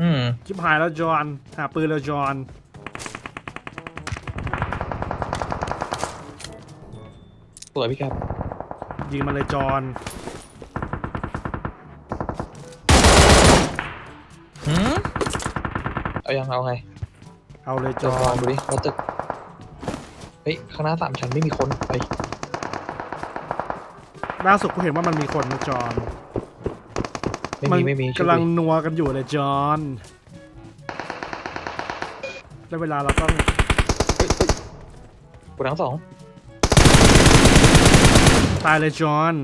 อืมชิบหายแล้วจอนหาปืนแล้วจอนสวยพี่ครับ ยิงมันเลยจอนหืมเอายังเอาไงเอาเลยจจะอลอนงดูดิว่าตึก เฮ้ยข้างหน้าสามชั้นไม่มีคนไปล่าสุดกูเห็นว่ามันมีคนนะจอน ไม่มีไม่มีกำลังช่วยดินัวกันอยู่เลยจอนได้เวลาเราต้องเฮ้ยเฮ้ยกูทั้งสองตายเลยจอน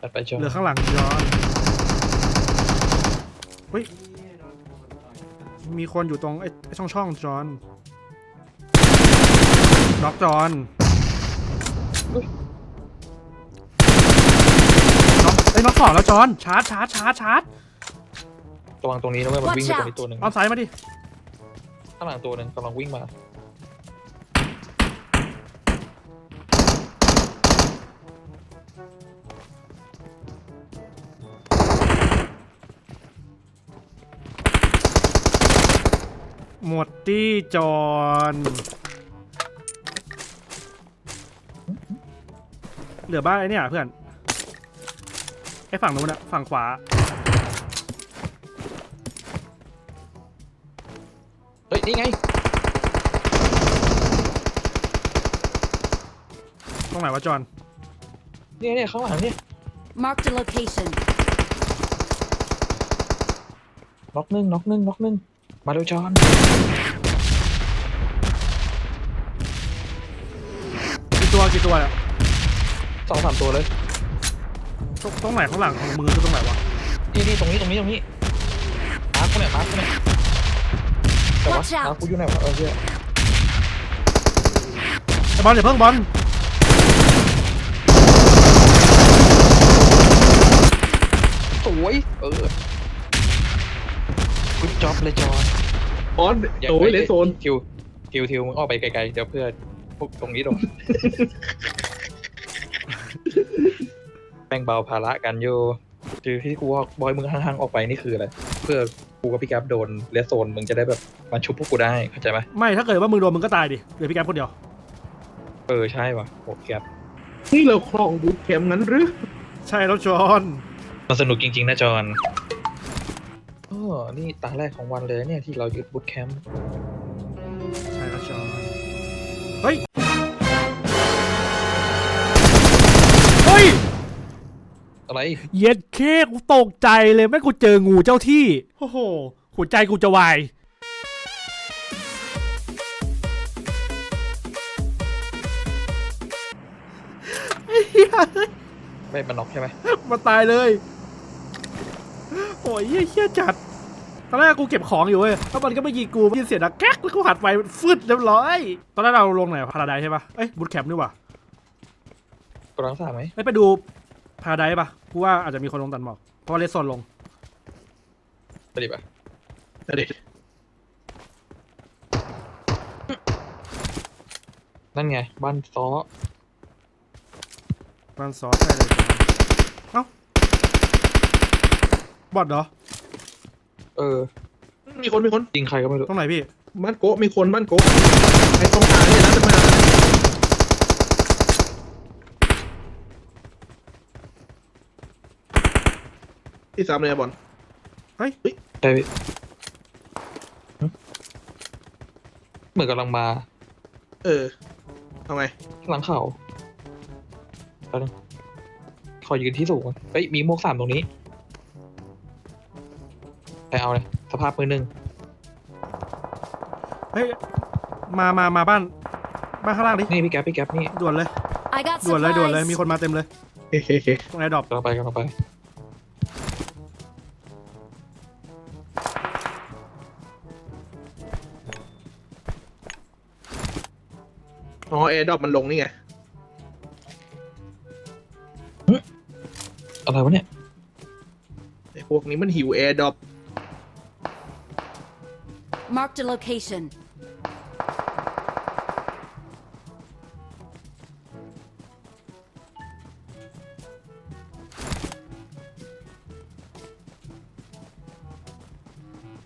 ตัดไปจอเหลือข้างหลังจอนเฮ้ยมีคนอยู่ตรงไอ้ไอ้ช่องช่องๆจอนน็อกจอนน็ อกไอ้ยน็อกสองแล้วจอนชาร์จชาร์จชาร์จชาร์จระวังตรงนี้นะเว้ยมันวิ่งไปตรงนี้ตัวหนึ่งเอาซ้ายมาดิข้างหลังตัวหนึ่งกำลังวิ่งมา หมดที่จอนเหลือบ้านไอ้เนี่ยเพื่อน ไอ้ฝั่งนู้นอะฝั่งขวา เฮ้ย นี่ไง ตรงไหนวะจอนเนี่ยเนี่ยข้างหลังเนี่ย Marked a location. น็อกหนึ่งน็อกหนึ่งน็อกหนึ่งมาเร็วจอนกี่ตัวกี่ตัวอะสองสามตัวเลย ตรงตรงไหนข้างหลังของมือคือตรงไหนวะนี่นี่ตรงนี้ตรงนี้ตรงนี้มาร์คกูเนี่ยมาร์คกูเนี่ยแต่ว่า Watch out มาร์คกูอยู่ไหนวะเออเหี้ยไอ้บอลอย่าเพิ่งบอลสวยเออกูจ็อบเลยจอนออนโอ้ยเลสโซนทิวทิวทิวมึงออกไปไกลๆเดี๋ยวเพื่อนพวกตรงนี้ตรง แบ่งเบาภาระกันอยู่คือที่กูว่าบอยมึงห่างๆออกไปนี่คืออะไรเพื่อกูกับพี่แก๊ปโดนเลสโซนมึงจะได้แบบมาชุบพวกกูได้เข้าใจไหมไม่ถ้าเกิดว่ามึงโดนมึงก็ตายดิเหลือพี่แก๊ปคนเดียวเออใช่ว่ะโหแก๊ปนี่เราครองบูทแคมป์นั้นหรือใช่แล้วจอนมันสนุกจริงๆนะจอนอ๋อนี่ตาแรกของวันเลยเนี่ยที่เราหยุดบูตแคมป์ใช่แล้วจอนเฮ้ย อะไรเย็ดเคกกูตกใจเลยแม่งกูเจองูเจ้าที่โอ้โหหัวใจกูจะวายไม่มันน็อกใช่ไหมมาตายเลยโอ้ยเหี้ยเหี้ยจัดตอนแรกกูเก็บของอยู่เว้ยแล้วมันก็ไม่ยิงกูยินเสียงดังแก๊กแล้วกูหัดไปฟึดเรียบร้อย ตอนแรกเราลงไหนพาราไดใช่ปะเอ้ยบูทแคมป์ด้วยว่ะกดรังสามไหมเอ้ยไปดูพาราไดปะ กูว่าอาจจะมีคนลงตันหมอกเพราะว่าเลสโซนลงไปดิปะแต่เด็กนั่นไง บ้านซ้อบ้านซอสใช่เลยเอ้าบอดเหรอเออ มีคนมีคนยิงใครก็ไม่รู้ ตรงไหนพี่ บ้านโกะมีคนบ้านโกะไอ้ตรงกลางเนี่ยนะจะมา ที่สามเลยอะบอลใช่พี่หึเหมือนกำลังมาเออทำไงหลังเขาแป๊บนึงขอยืนที่สูงก่อนเฮ้ยมีหมวกสามตรงนี้ไปเอาเลยสภาพมือหนึ่งเฮ้ยมามามาบ้าน บ้านข้างล่างดินี่พี่แก๊ปพี่แก๊ปนี่ด่วนเลย I got ด่วนเลยด่วนเลยมี supplies. คนมาเต็มเลยโอเคโอเคตรงไหนดรอปกำลังไปกำลังไป อ๋อแอร์ดรอปมันลงนี่ไง อะไรวะเนี่ย ไอ้พวกนี้มันหิวแอร์ดรอป Marked a location.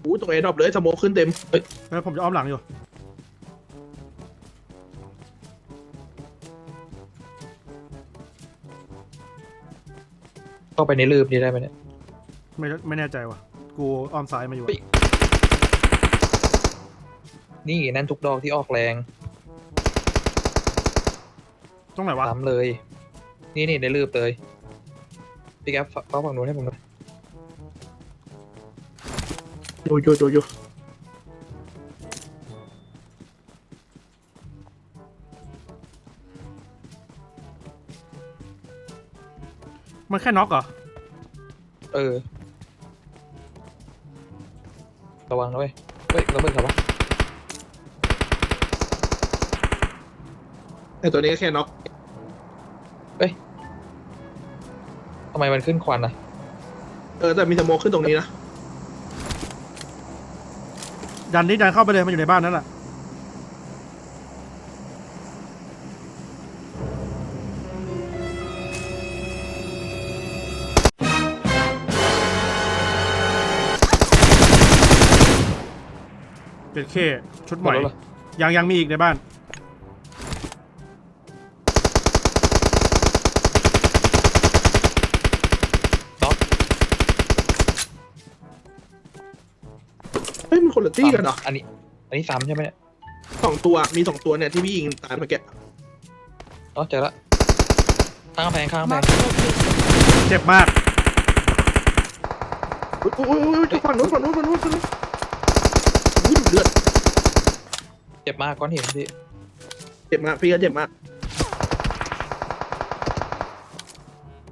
อู้ตรงแอร์ดรอปเลยสโมคขึ้นเต็ม แล้วผมจะอ้อมหลังอยู่าไปในลืบนี้ได้ไหมเนี่ย ไม่ไม่แน่ใจว่ะ กูอ้อมซ้ายมาอยู่เฮ้ย นี่นั่นทุกดอกที่ออกแรงตรงไหนวะ ซ้ำเลย นี่นี่ในลืบเลยพี่แก๊ปเฝ้าฝั่งนู้นให้ผมหน่อยอยู่อยู่อยู่อยู่ มันแค่น็อกเหรอ เออ ระวังนะเว้ย เฮ้ยระเบิดครับวะไอ้ตัวนี้ก็แค่น็อกทำไมมันขึ้นควันอะ เออแต่มีสโมคขึ้นตรงนี้นะ ดันนี่ดันเข้าไปเลยมันอยู่ในบ้านนั่นแหละ เป็นเคชุดหใหมดม่แล้วเหรอ ยังยังมีอีกในบ้านน็อกเฮ้ยมันคนละตี้กันเหรออันนี้ อันนี้ซ้ำใช่ไหมเนี่ยสองตัวมีสองตัวเนี่ยที่พี่ยิงตายเมื่อกี้อ๋อเจอละข้างกำแพงข้างกำแพง Marked a location. เจ็บมาก อุ้ยอุ้ยอุ้ยอุ้ยฝั่งนู้นฝั่งนู้นฝั่งนู้นฝั่งนู้นอุ้ยดูเลือดเจ็บมากก้อนหินพี่เจ็บมากพี่ก็เจ็บมาก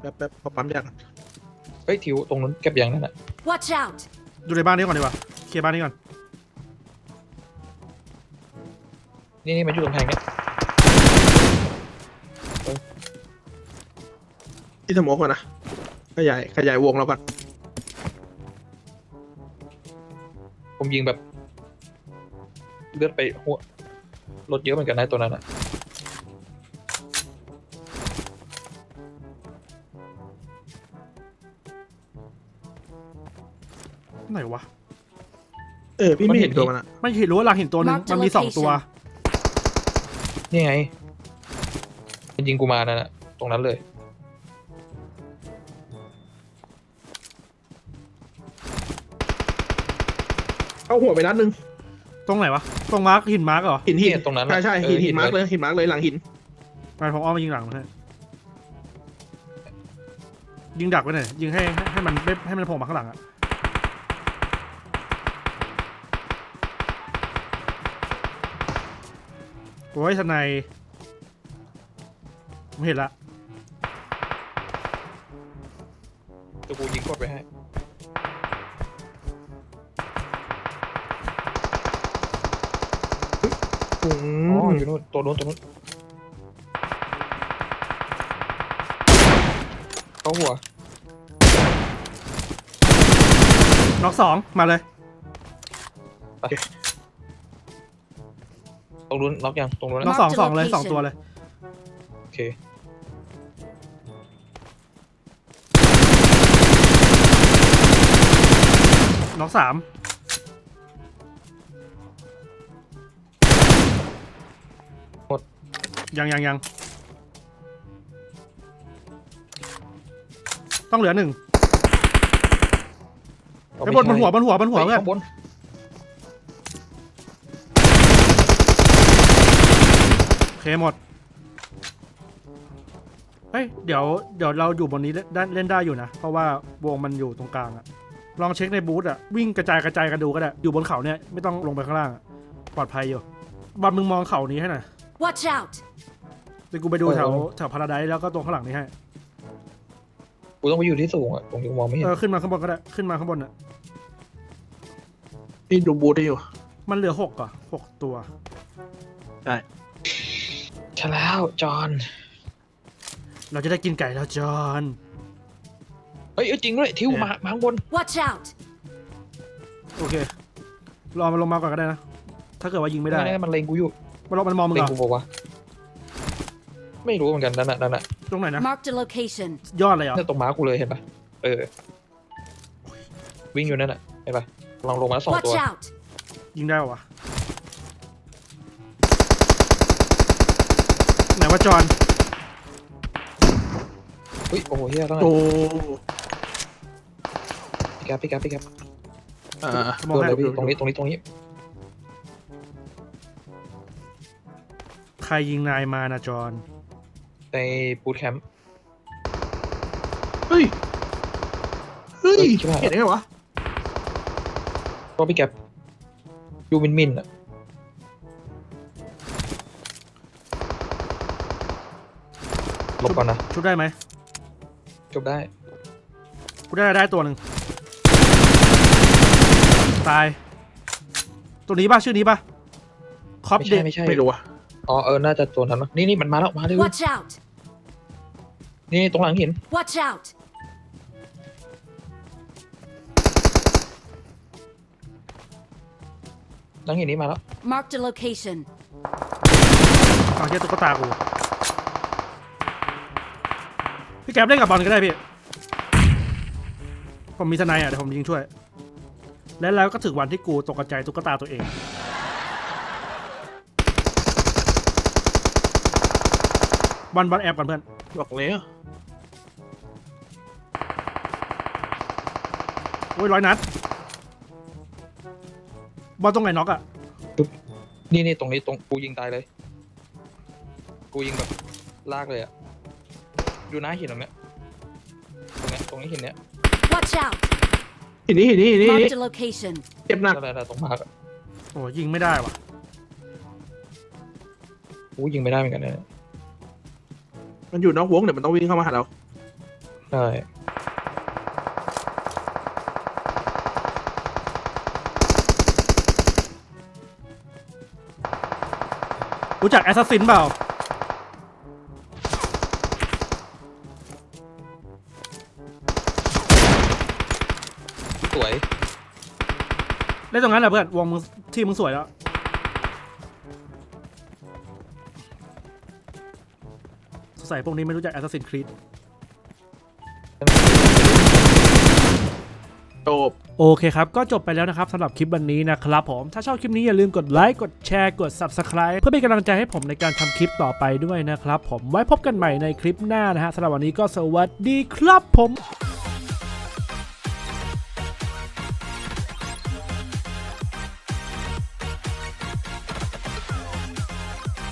แป๊บแป๊บพอปั๊มยาก่อนเฮ้ยทิวตรงนู้นเก็บยังนั่นน่ะ Watch out. ดูในบ้านนี้ก่อนดีกว่าเคลียร์บ้านนี้ก่อนนี่นี่มันอยู่ตรงแพงเนี่ยที่สโมคก่อนนะขยายขยายวงเราก่อนผมยิงแบบ เลือดไปหัวรถเยอะเหมือนกันนะตัวนั้นอะไหนวะ เออพี่ไม่เห็นตัวมันอะไม่เห็นรู้ว่าหลังเห็นตัวหนึง Mark the มันมีสองตัว นี่ไงมันยิงกูมานั่นน่ะตรงนั้นเลยเข้าหัวไปนัดนึง ตรงไหนวะ ตรงมาร์กหินมาร์กเหรอ หินหินเนี่ยตรงนั้นใช่ใช่เอหิอนหินหิน มาร์กเลเลยยหินมาร์กเลยหลังหินไปผมอ้อมมายิงหลังมันให้ยิงดักไว้หน่อยยิงให้ให้ให้มันไม่ให้มันโผล่มาข้างหลังอะโอ้ยทนายผมเห็นละเดี๋ยวกูยิงกดไปให้ อือ๋อมอยู่นู้นตัวนู้นตัวนู้นเข้าหัวน็อกสองมาเลย ตรงนู้นล็อกยังตรงนู้นน็อนะกสอง Mark the สองเลยสอง location ตัวเลยโอเคน็อกสาม ยังยังยังต้องเหลือหนึ่งเอาไอ้บนบนหัวบนหัวบนหัวเฮ้ยเพื่อนข้างบนโอเคหมดเฮ้ยเดี๋ยวเดี๋ยวเราอยู่บนนี้เล่นได้เล่นได้อยู่นะ เพราะว่าวงมันอยู่ตรงกลางอะลองเช็คในบูธอะวิ่งกระจายกระจายกันดูก็ได้ อยู่บนเขาเนี่ยไม่ต้องลงไปข้างล่างอะปลอดภัยอยู่บอลมึงมองเขานี้ให้หน่อย Watch out. เดี๋ยวกูไปดูแถวแถวพาราไดซ์แล้วก็ตรงข้างหลังนี้ให้กูต้องไปอยู่ที่สูงอะตรงนี้กูมองไม่เห็นเออขึ้นมาข้างบนก็ได้ขึ้นมาข้างบนอะพี่ดูบูธให้อยู่มันเหลือหกก่อนหกตัวฉันแล้วจอห์นเราจะได้กินไก่แล้วจอห์นเฮ้ยเอ้ยจริงด้วยทิวมามาข้างบน Watch out! โอเครอมันลงมาก่อนก็ได้นะถ้าเกิดว่ายิงไม่ได้นั่นๆมันเล็งกูอยู่ มันลงมันมองมึงเล็เหงรอกูบอกว่าวะไม่รู้เหมือนกันนั่นน่ะนั่นน่ะตรงไหนนะ Marked a location. ยอดเลยเหรอนั่นตรงม้ากูเลยเห็นปะเออ วิ่งอยู่นั่นน่ะเห็นปะลองลงมาสองตั Watch ว out! ยิงได้ปะวะไหนว่าจอห์นเฮ้ยโอ้โหเฮียต้องไงโอ้พี่แก๊ปพี่แก๊ปพี่แก๊ปอ่า มองโดนให้เลยพี่ตรงนี้ตรงนี้ตรงนี้ รยิงนายมานะจอห์นในบูทแคมป์ เฮ้ย เฮ้ยเฮ้ยใช่ปะเห็นได้ไงวะ ก็พี่แก๊ปยูมินมินอะลบก่อนนะชุบได้ไหมจบได้ กูได้ได้ตัวหนึ่งตาย ตัวนี้ป่ะชื่อนี้ป่ะคอปไม่เดใช่ไม่ใช่ไม่รู้อะ อ๋อเออ น่าจะตัวนั้นมั้งนี่นี่มันมาแล้ว มาเลย Watch out! นี่ตรงหลังหิน Watch out! หลังหินนี้มาแล้ว Marked a location. ฟังแค่ตุ๊กตากู พี่แก๊ปเล่นกับบอลก็ได้พี่ ผมมีทนายอะเดี๋ยวผมยิงช่วย และแล้วก็ถึงวันที่กูตกใจตุ๊กตาตัวเอง บอลบอลแอบก่อนเพื่อนบอกเลยอะโอ้ยร้อยนัด บอลตรงไหนน็อกอะนี่นี่ตรงนี้ตรงกูยิงตายเลย กูยิงแบบลากเลยอะดูหน้าหินตรงเนี้ยตรงเนี้ยตรงนี้หินเนี้ย Watch out! เห็นนี่เห็นนี่เห็นนี่เห็นนี่ Marked a location. เจ็บหนัก อะไรอะไรตรงมากอะโอ้ยยิงไม่ได้ว่ะ กูยิงไม่ได้เหมือนกันเนี่ย มันอยู่นอกวงเดี๋ยวมันต้องวิ่งเข้ามาหาเราใช่รู้จักแอสซัสซินเปล่า สวย เล่นตรงนั้นแหละเพื่อนวงมึงที่มึงสวยแล้ว สงสัยพวกนี้ไม่รู้จัก Assassin's Creed จบโอเคครับ ก็จบไปแล้วนะครับสำหรับคลิปวันนี้นะครับผม ถ้าชอบคลิปนี้อย่าลืมกดไลค์ กดแชร์ กด Subscribe เพื่อเป็นกำลังใจให้ผมในการทำคลิปต่อไปด้วยนะครับผม ไว้พบกันใหม่ในคลิปหน้านะฮะสำหรับวันนี้ก็สวัสดีครับผม